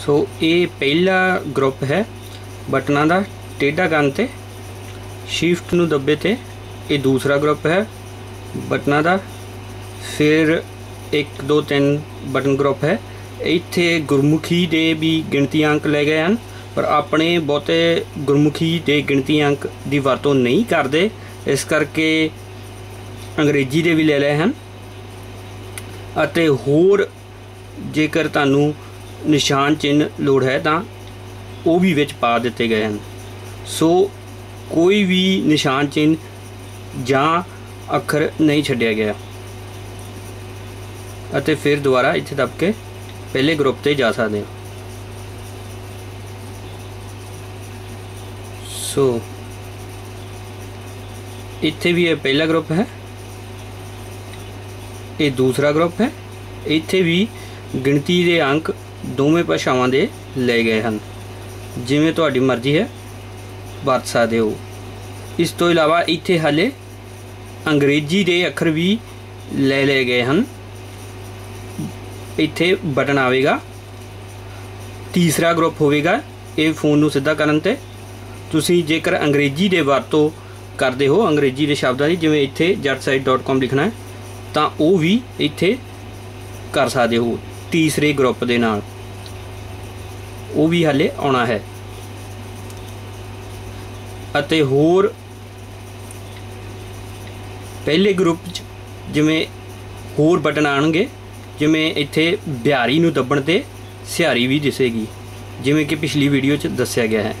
ਸੋ ਇਹ ਪਹਿਲਾ ਗਰੁੱਪ ਹੈ, ਬਟਨਾਂ ਦਾ ਟੇਢਾ ਕਰਨ ਤੇ ਸ਼ਿਫਟ ਨੂੰ ਦੱਬੇ ਤੇ ਇਹ ਦੂਸਰਾ ਗਰੁੱਪ ਹੈ, ਬਟਨਾਂ ਦਾ ਫਿਰ 1 2 3 ਬਟਨ ਗਰੁੱਪ ਹੈ। ਇੱਥੇ ਗੁਰਮੁਖੀ ਦੇ ਵੀ ਗਿਣਤੀ ਅੰਕ ਲੈ ਗਏ ਹਨ, ਪਰ ਆਪਣੇ ਬਹੁਤੇ ਗੁਰਮੁਖੀ ਦੇ ਗਿਣਤੀ ਅੰਕ ਦੀ ਵਰਤੋਂ ਨਹੀਂ ਕਰਦੇ, ਇਸ ਕਰਕੇ ਅੰਗਰੇਜ਼ੀ ਦੇ ਵੀ ਲੈ ਲਏ ਹਨ। ਅਤੇ ਹੋਰ ਜੇਕਰ ਤੁਹਾਨੂੰ ਨਿਸ਼ਾਨ ਚਿੰਨ ਲੋੜ ਹੈ ਤਾਂ ਉਹ ਵੀ ਵਿੱਚ ਪਾ ਦਿੱਤੇ ਗਏ ਹਨ। ਸੋ ਕੋਈ ਵੀ ਨਿਸ਼ਾਨ ਚਿੰਨ ਜਾਂ ਅੱਖਰ ਨਹੀਂ ਛੱਡਿਆ ਗਿਆ। ਅਤੇ ਫਿਰ ਦੁਬਾਰਾ ਇੱਥੇ ਦੱਬ ਕੇ ਪਹਿਲੇ ਗਰੁੱਪ ਤੇ ਜਾ ਸਕਦੇ ਹਾਂ। ਸੋ ਇੱਥੇ ਵੀ ਇਹ ਪਹਿਲਾ ਗਰੁੱਪ ਹੈ। ਇਹ ਦੂਸਰਾ ਗਰੁੱਪ ਹੈ। ਇੱਥੇ ਵੀ ਗਿਣਤੀ ਦੇ ਅੰਕ ਦੋਵੇਂ ਭਾਸ਼ਾਵਾਂ ਦੇ ਲਏ ਗਏ ਹਨ। ਜਿਵੇਂ ਤੁਹਾਡੀ ਮਰਜ਼ੀ ਹੈ, ਵਰਤ ਸਕਦੇ ਹੋ। ਇਸ ਤੋਂ ਇਲਾਵਾ ਇੱਥੇ ਹਾਲੇ ਅੰਗਰੇਜ਼ੀ ਦੇ ਅੱਖਰ ਵੀ ਲੈ ਲਏ ਗਏ ਹਨ। ਇੱਥੇ ਬਟਨ ਆਵੇਗਾ। ਤੀਸਰਾ ਗਰੁੱਪ ਹੋਵੇਗਾ। ਇਹ ਫੋਨ ਨੂੰ ਸਿੱਧਾ ਕਰਨ ਤੇ। ਤੁਸੀਂ ਜੇਕਰ ਅੰਗਰੇਜ਼ੀ ਦੇ ਵਰਤੋਂ ਕਰਦੇ ਹੋ, ਅੰਗਰੇਜ਼ੀ ਦੇ ਸ਼ਬਦਾਂ ਦੀ, ਜਿਵੇਂ ਇੱਥੇ jetsite.com ਲਿਖਣਾ ਹੈ, ਤਾਂ ਉਹ ਵੀ ਇੱਥੇ ਕਰ ਸਕਦੇ ਹੋ, ਤੀਸਰੇ ਗਰੁੱਪ ਦੇ ਨਾਲ। ਉਹ ਵੀ ਹਾਲੇ ਆਉਣਾ ਹੈ। ਅਤੇ ਹੋਰ ਪਹਿਲੇ ਗਰੁੱਪ 'ਚ ਜਿਵੇਂ ਹੋਰ ਬਟਨ ਆਣਗੇ ਜਿਵੇਂ ਇੱਥੇ ਬਿਹਾਰੀ ਨੂੰ ਦੱਬਣ ਤੇ ਸਿਹਾਰੀ ਵੀ ਦਿਸੇਗੀ, ਜਿਵੇਂ ਕਿ ਪਿਛਲੀ ਵੀਡੀਓ 'ਚ ਦੱਸਿਆ ਗਿਆ ਹੈ।